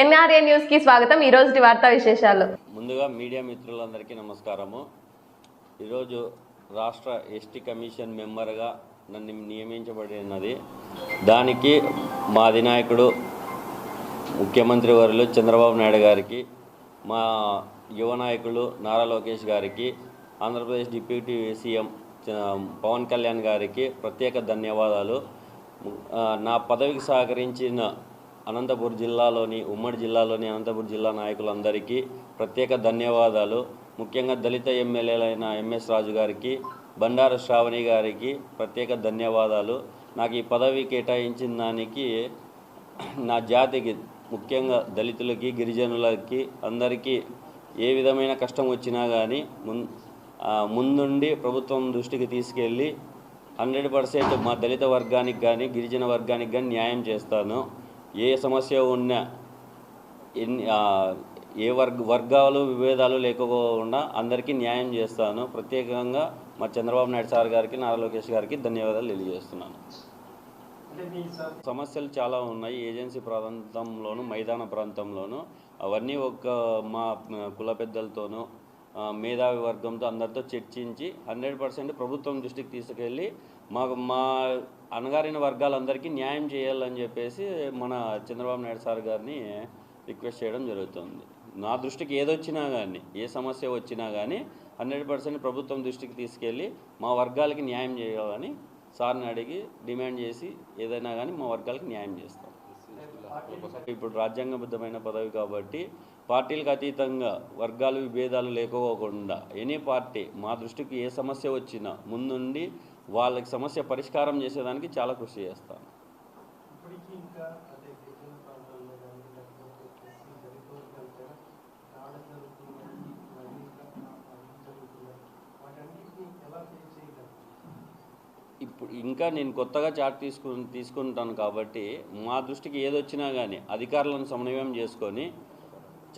NRA న్యూస్కి స్వాగతం. ఈ రోజు వార్తా విశేషాలు. ముందుగా మీడియా మిత్రులందరికీ నమస్కారము. ఈరోజు రాష్ట్ర ఎస్టీ కమిషన్ మెంబర్గా నన్ను నియమించబడినది. దానికి మా అధినాయకుడు ముఖ్యమంత్రి వారిలో చంద్రబాబు నాయుడు గారికి మా యువ నాయకులు నారా లోకేష్ గారికి ఆంధ్రప్రదేశ్ డిప్యూటీ సీఎం పవన్ కళ్యాణ్ గారికి ప్రత్యేక ధన్యవాదాలు. నా పదవికి సహకరించిన అనంతపూర్ జిల్లాలోని ఉమ్మడి జిల్లాలోని అనంతపూర్ జిల్లా నాయకులందరికీ ప్రత్యేక ధన్యవాదాలు. ముఖ్యంగా దళిత ఎమ్మెల్యేలైన ఎంఎస్ రాజు గారికి బండారు శ్రావణి గారికి ప్రత్యేక ధన్యవాదాలు. నాకు ఈ పదవి కేటాయించిన దానికి నా జాతికి ముఖ్యంగా దళితులకి గిరిజనులకి అందరికీ ఏ విధమైన కష్టం వచ్చినా కానీ ముందుండి ప్రభుత్వం దృష్టికి తీసుకెళ్ళి హండ్రెడ్ పర్సెంట్ మా దళిత వర్గానికి కానీ గిరిజన వర్గానికి కానీ న్యాయం చేస్తాను. ఏ సమస్య ఉన్నా ఎన్ని ఏ వర్గ వర్గాలు విభేదాలు లేకపోకుండా అందరికీ న్యాయం చేస్తాను. ప్రత్యేకంగా మా చంద్రబాబు నాయుడు సార్ గారికి నారా లోకేష్ గారికి ధన్యవాదాలు తెలియజేస్తున్నాను. సమస్యలు చాలా ఉన్నాయి. ఏజెన్సీ ప్రాంతంలోను మైదాన ప్రాంతంలోను. అవన్నీ ఒక మా కుల పెద్దలతోనూ మేధావి వర్గంతో అందరితో చర్చించి హండ్రెడ్ పర్సెంట్ ప్రభుత్వం దృష్టికి తీసుకెళ్ళి మాకు మా అణగారిన వర్గాలందరికీ న్యాయం చేయాలని చెప్పేసి మన చంద్రబాబు నాయుడు సార్ గారిని రిక్వెస్ట్ చేయడం జరుగుతుంది. నా దృష్టికి ఏదొచ్చినా కానీ ఏ సమస్య వచ్చినా కానీ హండ్రెడ్ పర్సెంట్ ప్రభుత్వం దృష్టికి తీసుకెళ్ళి మా వర్గాలకి న్యాయం చేయాలని సార్ని అడిగి డిమాండ్ చేసి ఏదైనా కానీ మా వర్గాలకు న్యాయం చేస్తాం. ఇప్పుడు రాజ్యాంగబద్ధమైన పదవి కాబట్టి పార్టీలకు అతీతంగా వర్గాలు విభేదాలు లేకపోకుండా ఎనీ పార్టీ మా దృష్టికి ఏ సమస్య వచ్చినా ముందుండి వాళ్ళకి సమస్య పరిష్కారం చేసేదానికి చాలా కృషి చేస్తాను. ఇప్పుడు ఇంకా నేను కొత్తగా చార్ట్ తీసుకు తీసుకుంటాను కాబట్టి మా దృష్టికి ఏదొచ్చినా కానీ అధికారులను సమన్వయం చేసుకొని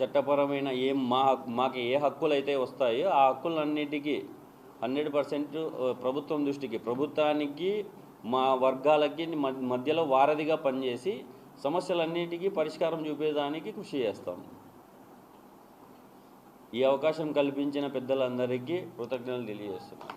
చట్టపరమైన ఏం మా మాకు ఏ హక్కులు అయితే వస్తాయో ఆ హక్కులన్నిటికీ హండ్రెడ్ పర్సెంట్ ప్రభుత్వం దృష్టికి ప్రభుత్వానికి మా వర్గాలకి మధ్యలో వారధిగా పనిచేసి సమస్యలన్నిటికీ పరిష్కారం చూపేదానికి కృషి చేస్తాం. ఈ అవకాశం కల్పించిన పెద్దలందరికీ కృతజ్ఞతలు తెలియజేస్తున్నాను